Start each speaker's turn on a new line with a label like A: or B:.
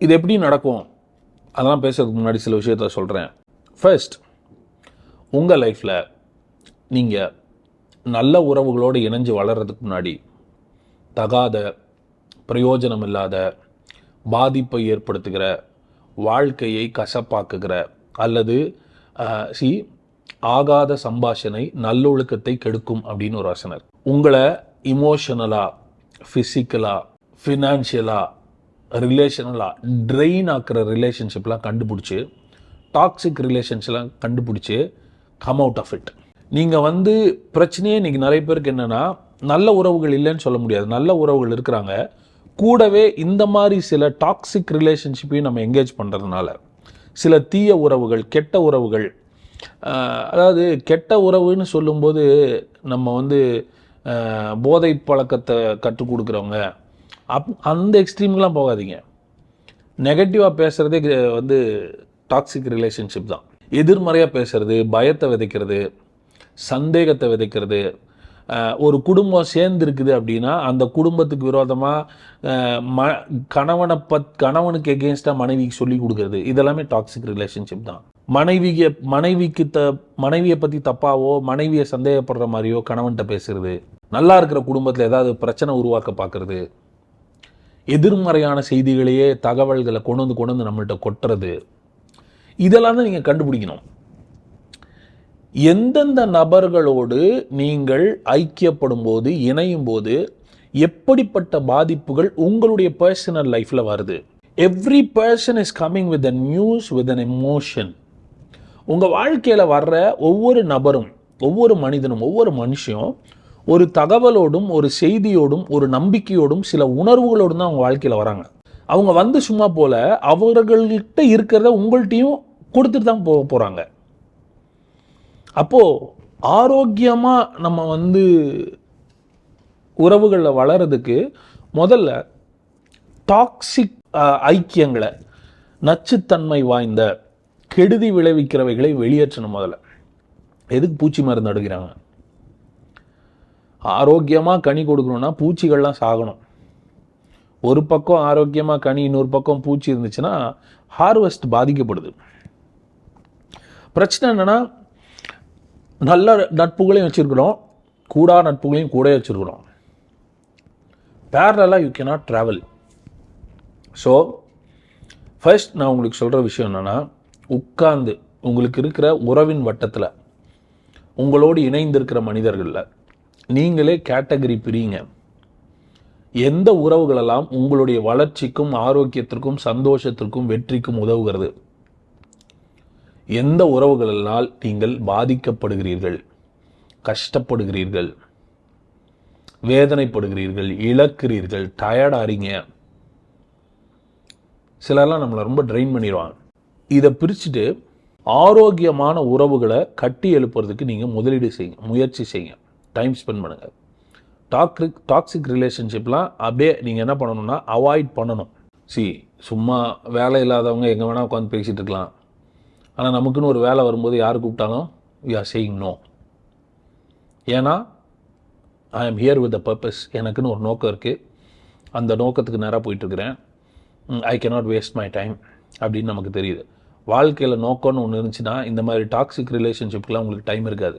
A: இது எப்படி நடக்கும்? அதெல்லாம் பேசுறதுக்கு முன்னாடி சில விஷயத்த சொல்கிறேன் ஃபர்ஸ்ட் உங்கள் லைஃப்பில் நீங்கள் நல்ல உறவுகளோடு இணைஞ்சு வளர்கிறதுக்கு முன்னாடி தகாத பிரயோஜனம் இல்லாத பாதிப்பை ஏற்படுத்துகிற வாழ்க்கையை கசப்பாக்குகிற அல்லது சி ஆகாத சம்பாஷணை நல்லொழுக்கத்தை கெடுக்கும் அப்படின்னு ஒரு வசனர் உங்களை இமோஷனலாக ஃபிசிக்கலாக ஃபினான்ஷியலாக ரிலேஷனலாக ட்ரெயின் ஆக்கிற ரிலேஷன்ஷிப்லாம் கண்டுபிடிச்சி டாக்ஸிக் ரிலேஷன்ஸ்லாம் கண்டுபிடிச்சி கம் அவுட் ஆஃப் இட் நீங்கள் வந்து பிரச்சனையே இன்றைக்கி நிறைய பேருக்கு என்னென்னா நல்ல உறவுகள் இல்லைன்னு சொல்ல முடியாது. நல்ல உறவுகள் இருக்கிறாங்க. கூடவே இந்த மாதிரி சில டாக்ஸிக் ரிலேஷன்ஷிப்பையும் நம்ம எங்கேஜ் பண்ணுறதுனால சில தீய உறவுகள் கெட்ட உறவுகள் அதாவது கெட்ட உறவுன்னு சொல்லும்போது நம்ம வந்து போதை பழக்கத்தை கற்றுக் கொடுக்குறவங்க அப் அந்த எக்ஸ்ட்ரீம்லாம் போகாதீங்க. நெகட்டிவாக பேசுகிறதே வந்து டாக்ஸிக் ரிலேஷன்ஷிப் தான். எதிர்மறையாக பேசுறது பயத்தை விதைக்கிறது சந்தேகத்தை விதைக்கிறது ஒரு குடும்பம் சேர்ந்து இருக்குது அப்படின்னா அந்த குடும்பத்துக்கு விரோதமாக ம கணவனை பத் கணவனுக்கு எகேன்ஸ்டாக மனைவிக்கு சொல்லி கொடுக்குறது. இதெல்லாமே டாக்ஸிக் ரிலேஷன்ஷிப் தான். மனைவிய மனைவிக்கு த மனைவியை பற்றி தப்பாவோ மனைவியை சந்தேகப்படுற மாதிரியோ கணவன்கிட்ட பேசுறது நல்லா இருக்கிற குடும்பத்தில் ஏதாவது பிரச்சனை உருவாக்க பார்க்குறது எதிர்மறையான செய்திகளையே தகவல்களை கொண்டு வந்து கொண்டு வந்து நம்மள்ட்ட கொட்டுறது. இதெல்லாம் தான் நீங்கள் கண்டுபிடிக்கணும். எந்தெந்த நபர்களோடு நீங்கள் ஐக்கியப்படும் போது இணையும் போது எப்படிப்பட்ட பாதிப்புகள் உங்களுடைய பர்சனல் லைஃப்பில் வருது? Every person is coming with a news with an emotion உங்கள் வாழ்க்கையில் வர்ற ஒவ்வொரு நபரும் ஒவ்வொரு மனிதனும் ஒவ்வொரு மனுஷனும் ஒரு தகவலோடும் ஒரு செய்தியோடும் ஒரு நம்பிக்கையோடும் சில உணர்வுகளோடும் தான் அவங்க வாழ்க்கையில் வராங்க. அவங்க வந்து சும்மா போல அவர்கள்கிட்ட இருக்கிறத உங்கள்கிட்டையும் கொடுத்துட்டு தான் போக போகிறாங்க அப்போது ஆரோக்கியமாக நம்ம வந்து உறவுகளில் வளர்கிறதுக்கு முதல்ல டாக்ஸிக் ஐக்கியங்களை நச்சுத்தன்மை வாய்ந்த கெடுதி விளைவிக்கிறவைகளை வெளியேற்றணும் முதல்ல. எதுக்கு பூச்சி மருந்து அடுக்கிறாங்க? ஆரோக்கியமாக கனி கொடுக்கணும்னா பூச்சிகள்லாம் சாகணும். ஒரு பக்கம் ஆரோக்கியமாக கனி இன்னொரு பக்கம் பூச்சி இருந்துச்சுன்னா ஹார்வெஸ்ட் பாதிக்கப்படுது. பிரச்சனை என்னென்னா நல்ல நட்புகளையும் வச்சுருக்கிறோம் கூடா நட்புகளையும் கூட வச்சுருக்கிறோம். பேரலாக you cannot travel so first நான் உங்களுக்கு சொல்கிற விஷயம் என்னென்னா உட்கார்ந்து உங்களுக்கு இருக்கிற உறவின் வட்டத்தில் உங்களோடு இணைந்திருக்கிற மனிதர்களில் நீங்களே கேட்டகரி பிரியுங்க. எந்த உறவுகளெல்லாம் உங்களுடைய வளர்ச்சிக்கும் ஆரோக்கியத்திற்கும் சந்தோஷத்திற்கும் வெற்றிக்கும் உதவுகிறது? எந்த உறவுகளால் நீங்கள் பாதிக்கப்படுகிறீர்கள்? கஷ்டப்படுகிறீர்கள்? வேதனைப்படுகிறீர்கள்? இழக்கிறீர்கள்? டயர்டாகிறீங்க சிலர்லாம் நம்மளை ரொம்ப ட்ரெயின் பண்ணிடுவாங்க. இதை பிரிச்சுட்டு ஆரோக்கியமான உறவுகளை கட்டி எழுப்புறதுக்கு நீங்கள் முதலீடு செய்யுங்க முயற்சி செய்யுங்க. டைம் ஸ்பெண்ட் பண்ணுங்கள் டாக்ரிக் டாக்ஸிக் ரிலேஷன்ஷிப்லாம் அப்படியே நீங்கள் என்ன பண்ணணும்னா அவாய்ட் பண்ணணும். சி சும்மா வேலை இல்லாதவங்க எங்கே வேணால் உட்காந்து பேசிகிட்டு இருக்கலாம். ஆனால் நமக்குன்னு ஒரு வேலை வரும்போது யார் கூப்பிட்டாலும் வி ஆர் சேயிங் நோ ஏன்னா I am here with the purpose எனக்குன்னு ஒரு நோக்கம் இருக்குது அந்த நோக்கத்துக்கு நேராக போயிட்டுருக்கிறேன். I cannot waste my time அப்படின்னு நமக்கு தெரியுது. வாழ்க்கையில் நோக்கம்னு ஒன்று இருந்துச்சுன்னா இந்த மாதிரி டாக்ஸிக் ரிலேஷன்ஷிப்க்குலாம் உங்களுக்கு டைம் இருக்காது.